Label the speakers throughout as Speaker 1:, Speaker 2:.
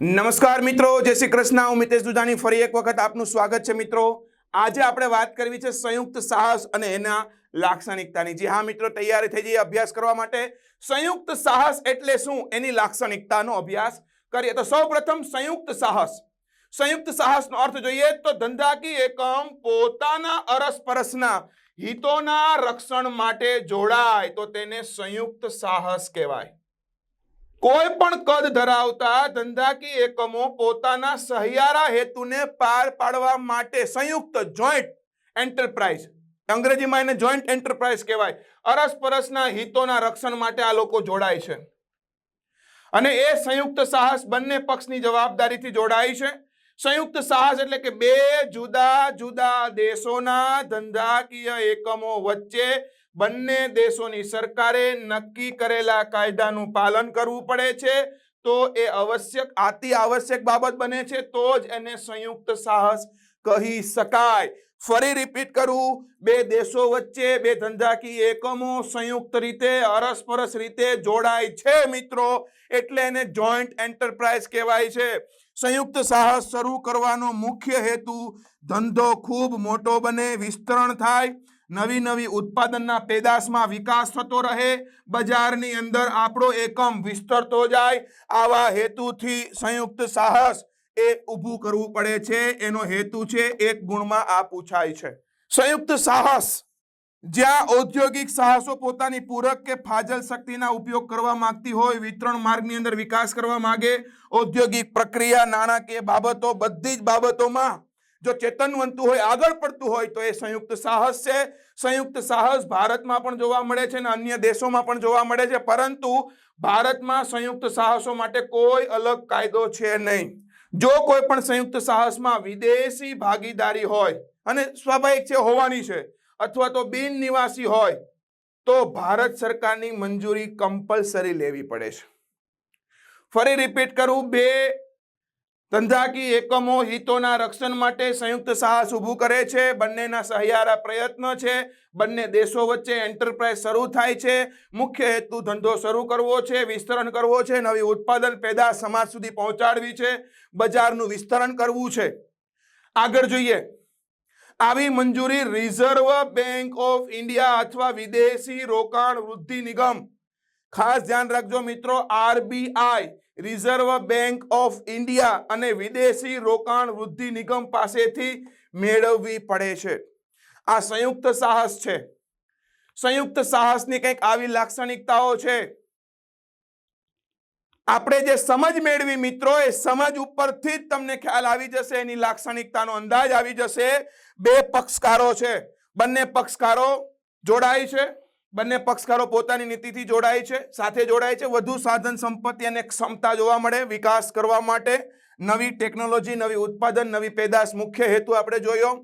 Speaker 1: નમસ્કાર મિત્રો, જય શ્રી કૃષ્ણ. હું મિતેશ દુધાની ફરી એક વખત આપનું સ્વાગત છે મિત્રો. આજે આપણે વાત કરવી છે સંયુક્ત સાહસ અને એના લાક્ષણિકતાની. જી હા મિત્રો, તૈયારી થઈ જઈએ અભ્યાસ કરવા માટે. સંયુક્ત સાહસ એટલે શું? એની લાક્ષણિકતાનો અભ્યાસ કરીએ. તો સૌપ્રથમ સંયુક્ત સાહસ. સંયુક્ત સાહસનો અર્થ જોઈએ તો ધંધાકીય એકમ પોતાના અરસપરસના હિતોના રક્ષણ માટે જોડાય. તો તેને સંયુક્ત સાહસ કહેવાય. કોઈ પણ કદ ધરાવતા ધંધાકીય એકમો પોતાના સહિયારા હેતુને પાર પાડવા માટે સંયુક્ત જોઈન્ટ એન્ટરપ્રાઇઝ અંગ્રેજીમાં એને જોઈન્ટ એન્ટરપ્રાઇઝ કહેવાય. અરસપરસના હિતોના રક્ષણ માટે આ લોકો જોડાય છે. અને એ સંયુક્ત સાહસ બંને પક્ષની જવાબદારીથી જોડાય છે. સંયુક્ત સાહસ એટલે કે બે જુદા જુદા દેશોના ધંધાકીય એકમો વચ્ચે બંને દેશોની સરકારે નક્કી કરેલા કાયદાનું પાલન કરવું પડે છે. તો એ આવશ્યક આતિ આવશ્યક બાબત બને છે, તો જ એને સંયુક્ત સાહસ કહી શકાય. ફરી રિપીટ કરું, બે દેશો વચ્ચે બે ધંધાકીય એકમો સંયુક્ત રીતે, અરસપરસ રીતે જોડાય છે મિત્રો, એટલે એને જોઈન્ટ એન્ટરપ્રાઇઝ કહેવાય છે. સંયુક્ત સાહસ શરૂ કરવાનો મુખ્ય હેતુ, ધંધો ખૂબ મોટો બને, વિસ્તરણ થાય નવી નવી ઉત્પાદનના પેદાશમાં વિકાસ થતો રહે, બજારની અંદર આપણો એકમ વિસ્તરતો જાય, આવા હેતુથી સંયુક્ત સાહસ એ ઊભું કરવું પડે છે, એનો હેતુ છે એક ગુણમાં આ પૂછાય છે. સંયુક્ત સાહસ, જ્યાં ઔદ્યોગિક સાહસો પોતાની પૂરક કે ફાજલ શક્તિના ઉપયોગ કરવા માંગતી હોય, વિતરણ માર્ગની અંદર વિકાસ કરવા માંગે, ઔદ્યોગિક પ્રક્રિયા, નાણાકીય બાબતો બધી જ બાબતોમાં જો ચેતનવંતું હોય, આગળ પડતું હોય, તો એ સંયુક્ત સાહસ છે. સંયુક્ત સાહસ ભારતમાં પણ જોવા મળે છે અને અન્ય દેશોમાં પણ જોવા મળે છે. પરંતુ ભારતમાં સંયુક્ત સાહસો માટે કોઈ અલગ કાયદો છે નહીં. જો કોઈ પણ સંયુક્ત સાહસમાં વિદેશી ભાગીદારી હોય, અને સ્વાભાવિક છે, હોવાની છે, અથવા તો બિન નિવાસી હોય, તો ભારત સરકારની મંજૂરી કમ્પલસરી લેવી પડે છે. ફરી રિપીટ કરું, બે ધંધાકીય એકમો હિતોના રક્ષણ માટે સંયુક્ત સાહસ ઊભું કરે છે. બંનેના સહિયારા પ્રયત્ન છે. બંને દેશો વચ્ચે એન્ટરપ્રાઇઝ શરૂ થાય છે. મુખ્ય હેતુ ધંધો શરૂ કરવો છે, વિસ્તરણ કરવો છે, નવી ઉત્પાદન પેદા સમાજ સુધી પહોંચાડવી છે, બજારનું વિસ્તરણ કરવું છે. આગળ જોઈએ. આવી મંજૂરી રિઝર્વ બેંક ઓફ ઇન્ડિયા અથવા વિદેશી રોકાણ વૃદ્ધિ નિગમ ખાસ ધ્યાન રાખજો મિત્રો, RBI Reserve Bank of India અને વિદેશી રોકાણ વૃદ્ધિ નિગમ પાસેથી મેળવવી પડે છે. આ સંયુક્ત સાહસ છે. સંયુક્ત સાહસની કંઈક આવી લાક્ષણિકતાઓ છે. આપણે જે સમજ મેળવી મિત્રો, એ સમજ ઉપરથી જ તમને ખ્યાલ આવી જશે, એની લાક્ષણિકતાનો અંદાજ આવી જશે. બે પક્ષકારો છે. બંને પક્ષકારો જોડાય છે. બંને પક્ષકારો પોતાની નીતિથી જોડાય છે, સાથે જોડાય છે. વધુ સાધન સંપત્તિ અને ક્ષમતા જોવા મળે, વિકાસ કરવા માટે નવી ટેકનોલોજી, નવી ઉત્પાદન, નવી પેદાશ મુખ્ય હેતુ આપણે જોયો.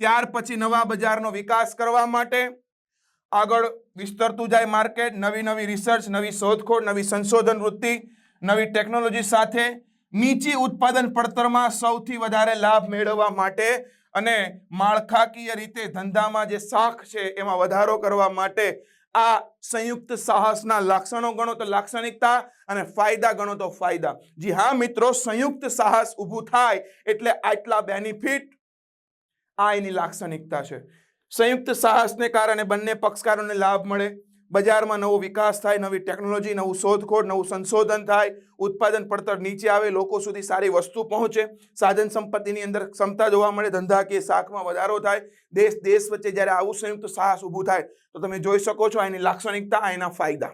Speaker 1: ત્યાર પછી નવા બજારનો વિકાસ કરવા માટે આગળ વિસ્તરતું જાય માર્કેટ, નવી નવી રિસર્ચ, નવી શોધખોળ, નવી સંશોધન વૃત્તિ, નવી ટેકનોલોજી સાથે નીચી ઉત્પાદન પડતરમાં સૌથી વધારે લાભ મેળવવા માટે અને માળખાકીય રીતે ધંધામાં જે શાખ છે, એમાં વધારો કરવા માટે આ સંયુક્ત સાહસના લાક્ષણો ગણો તો લાક્ષણિકતા અને ફાયદા ગણો તો ફાયદા. જી હા મિત્રો, સંયુક્ત સાહસ ઊભું થાય એટલે આટલા બેનિફિટ આ એની લાક્ષણિકતા છે. સંયુક્ત સાહસને કારણે બંને પક્ષકારોને લાભ મળે બજારમાં નવો વિકાસ થાય, નવી ટેકનોલોજી, નવું શોધખોળ, નવું સંશોધન થાય, ઉત્પાદન પડતર નીચે આવે, લોકો સુધી સારી વસ્તુ પહોંચે, સાધન સંપત્તિની અંદર ક્ષમતા જોવા મળે, ધંધાકીય શાખમાં વધારો થાય, દેશ દેશ વચ્ચે જ્યારે આવું સંયુક્ત સાહસ ઊભું થાય, તો તમે જોઈ શકો છો એની લાક્ષણિકતા એના ફાયદા.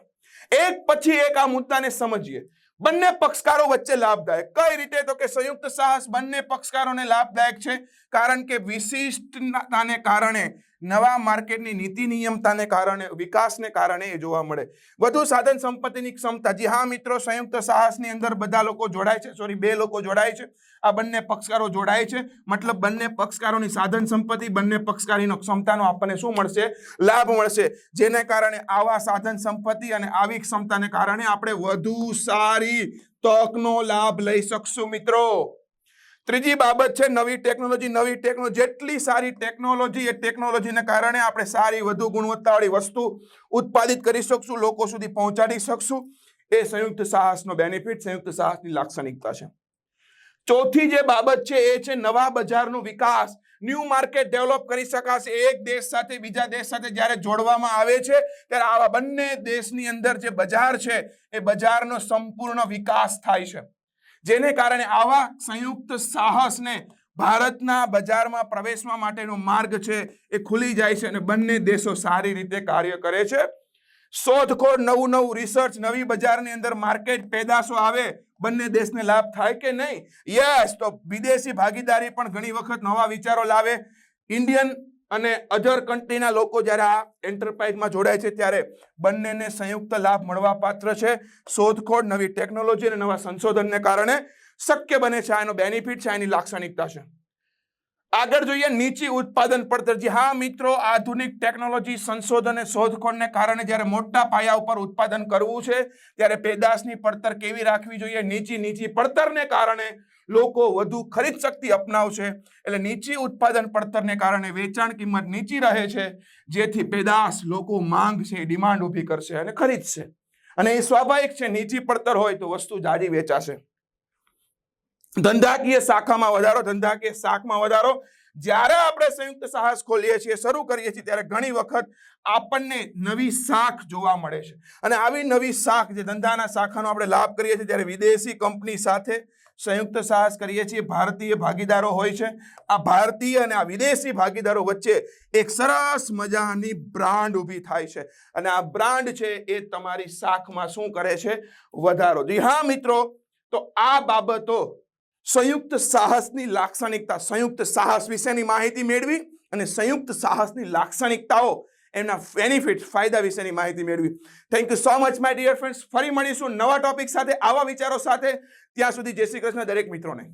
Speaker 1: એક પછી એક આ મુદ્દાને સમજીએ. બંને પક્ષકારો વચ્ચે લાભદાયક. કઈ રીતે? તો કે સંયુક્ત સાહસ બંને પક્ષકારોને લાભદાયક છે. કારણ કે વિશિષ્ટતાને કારણે નવા માર્કેટની નીતિ નિયમતાને કારણે, વિકાસને કારણે એ જોવા મળે. વધુ સાધન સંપત્તિની ક્ષમતા. જી હા મિત્રો, સંયુક્ત સાહસની અંદર બધા લોકો જોડાય છે. સોરી બે લોકો જોડાય છે. આ બંને પક્ષકારો જોડાય છે. મતલબ બંને પક્ષકારોની સાધન સંપત્તિ, બંને પક્ષકારીનો ક્ષમતાનો આપણને શું મળશે? લાભ મળશે. જેને કારણે આવા સાધન સંપત્તિ અને આવી ક્ષમતાને કારણે આપણે વધુ સારી તકનો લાભ લઈ શકશું મિત્રો. ત્રીજી બાબત છે, નવી ટેકનોલોજી નવી ટેકનોલોજી જેટલી સારી ટેકનોલોજી એ ટેકનોલોજીને કારણે આપણે સારી વધુ ગુણવત્તાવાળી વસ્તુ ઉત્પાદિત કરી શકશું, લોકો સુધી પહોંચાડી શકશું. એ સંયુક્ત સાહસનો બેનિફિટ સંયુક્ત સાહસની લાક્ષણિકતા છે. ચોથી જે બાબત છે, એ છે નવા બજારનો વિકાસ. ન્યૂ માર્કેટ ડેવલપ કરી શકાશે, એક દેશ સાથે બીજા દેશ સાથે જ્યારે જોડવામાં આવે છે, ત્યારે આવા બંને દેશની અંદર જે બજાર છે, એ બજારનો સંપૂર્ણ વિકાસ થાય છે. જેને કારણે આવા સંયુક્ત સાહસને ભારતના બજારમાં પ્રવેશવા માટેનો માર્ગ છે એ ખુલી જાય છે અને બંને દેશો સારી રીતે કાર્ય કરે છે. શોધખોળ, નવું નવું રિસર્ચ નવી બજારની અંદર માર્કેટ પેદાશો આવે, બંને દેશને લાભ થાય કે નહીં? યસ તો વિદેશી ભાગીદારી પણ ઘણી વખત નવા વિચારો લાવે. ઇન્ડિયન અને અધર કન્ટ્રીના લોકો જ્યારે આ એન્ટરપ્રાઇઝમાં જોડાય છે, ત્યારે બંનેને સંયુક્ત લાભ મળવા પાત્ર છે. શોધખોળ, નવી ટેકનોલોજી અને નવા સંશોધનને કારણે શક્ય બને છે, આ એનો બેનિફિટ છે, આની લાક્ષણિકતા છે. આગળ જોઈએ નીચી ઉત્પાદન પડતર. જે હા મિત્રો, આધુનિક ટેકનોલોજી સંશોધન અને શોધખોળને કારણે જ્યારે મોટા પાયા ઉપર ઉત્પાદન કરવું છે, ત્યારે પેદાશની પડતર કેવી રાખવી જોઈએ? નીચી નીચી પડતરને કારણે લોકો વધુ ખરીદ શક્તિ અપનાવશે. એટલે નીચી ઉત્પાદન પડતરને કારણે વેચાણ કિંમત નીચી રહે છે, જેથી પેદાશ લોકો માંગ છે ડિમાન્ડ ઊભી કરશે અને ખરીદશે. અને એ સ્વાભાવિક છે, નીચી પડતર હોય તો વસ્તુ જાજી વેચાશે. ધંધાકીય શાખામાં વધારો, ધંધાકીય શાખમાં વધારો. જ્યારે આપણે સંયુક્ત સાહસ ખોલીએ છીએ, શરૂ કરીએ છીએ, ત્યારે ઘણી વખત આપણને નવી શાખ જોવા મળે છે. અને આવી નવી શાખ જે ધંધાના શાખાનો આપણે લાભ કરીએ છીએ, ત્યારે વિદેશી કંપની સાથે સંયુક્ત સાહસ કરીએ છીએ. ભારતીય ભાગીદારો હોય છે. આ ભારતીય અને આ વિદેશી ભાગીદારો વચ્ચે એક સરસ મજાની બ્રાન્ડ ઊભી થાય છે. અને આ બ્રાન્ડ છે એ તમારી શાખમાં શું કરે છે? વધારો. જી હા, મિત્રો. તો આ બાબતો સંયુક્ત સાહસની લાક્ષણિકતા, સંયુક્ત સાહસ વિશેની માહિતી મેળવી અને સંયુક્ત સાહસની લાક્ષણિકતાઓ એમના બેનિફિટ ફાયદા વિશેની માહિતી મેળવી. Thank you so much my dear friends ફરી મળીશું નવા ટોપિક સાથે, આવા વિચારો સાથે. ત્યાં સુધી જય શ્રી કૃષ્ણ દરેક મિત્રોને.